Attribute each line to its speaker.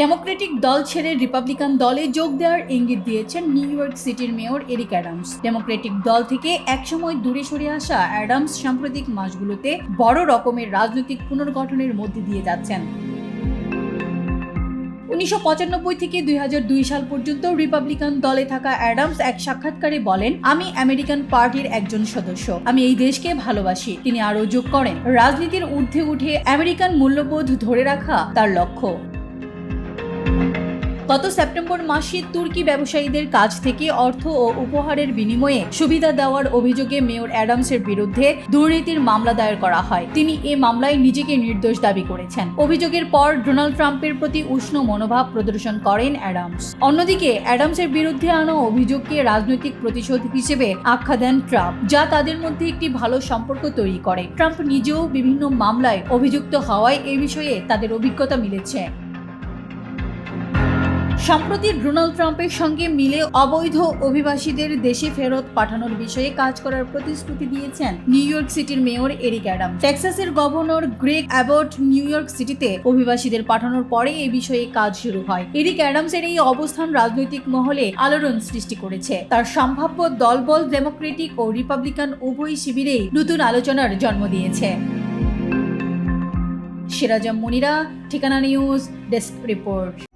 Speaker 1: Democratic দল ছেড়ে Republican দলে যোগ দেওয়ার ইঙ্গিত দিয়েছেন নিউ ইয়র্ক সিটির মেয়র এরিক অ্যাডামস। ডেমোক্রেটিক দল থেকে একসময় দূরে সরে আসা অ্যাডামস সাম্প্রতিক মাসগুলোতে বড় রকমের রাজনৈতিক পুনর্গঠনের মধ্যে দিয়ে যাচ্ছেন। উনিশশো পঁচানব্বই থেকে দুই হাজার দুই সাল পর্যন্ত রিপাবলিকান দলে থাকা অ্যাডামস এক সাক্ষাৎকারে বলেন, আমি আমেরিকান পার্টির একজন সদস্য। আমি এই দেশকে ভালোবাসি। তিনি আরও যোগ করেন। রাজনীতির ঊর্ধ্বে উঠে আমেরিকান মূল্যবোধ ধরে রাখা তার লক্ষ্য। গত সেপ্টেম্বর মাসে তুর্কি ব্যবসায়ীদের কাছ থেকে অর্থ ও উপহারের বিনিময়ে সুবিধা দেওয়ার অভিযোগে মেয়র অ্যাডামসের বিরুদ্ধে দুর্নীতির মামলা দায়ের করা হয়। তিনি এ মামলায় নিজেকে নির্দোষ দাবি করেছেন। অভিযোগের পর ডোনাল্ড ট্রাম্পের প্রতি উষ্ণ মনোভাব প্রদর্শন করেন অ্যাডামস। অন্যদিকে অ্যাডামসের বিরুদ্ধে আনা অভিযোগকে রাজনৈতিক প্রতিশোধ হিসেবে আখ্যা দেন ট্রাম্প, যা তাদের মধ্যে একটি ভালো সম্পর্ক তৈরি করে। ট্রাম্প নিজেও বিভিন্ন মামলায় অভিযুক্ত হওয়ায় এ বিষয়ে তাদের অভিজ্ঞতা মিলেছে। সম্প্রতি ডোনাল্ড ট্রাম্পের সঙ্গে মিলে অবৈধ অভিবাসীদের দেশে ফেরত পাঠানোর বিষয়ে কাজ করার প্রতিশ্রুতি দিয়েছেন নিউ ইয়র্ক সিটির mayor Eric Adam. টেক্সাসের governor Greg Abbott New York সিটিতে অভিবাসীদের পাঠানোর পরে এই বিষয়ে কাজ শুরু হয়। এরিক অ্যাডামসের এই অবস্থান রাজনৈতিক মহলে আলোড়ন সৃষ্টি করেছে। তার সম্ভাব্য দলবল ডেমোক্রেটিক ও রিপাবলিকান উভয় শিবিরেই নতুন আলোচনার জন্ম দিয়েছে। সিরাজম মুনিরা, ঠিকানা নিউজ, ডেস্ক রিপোর্ট।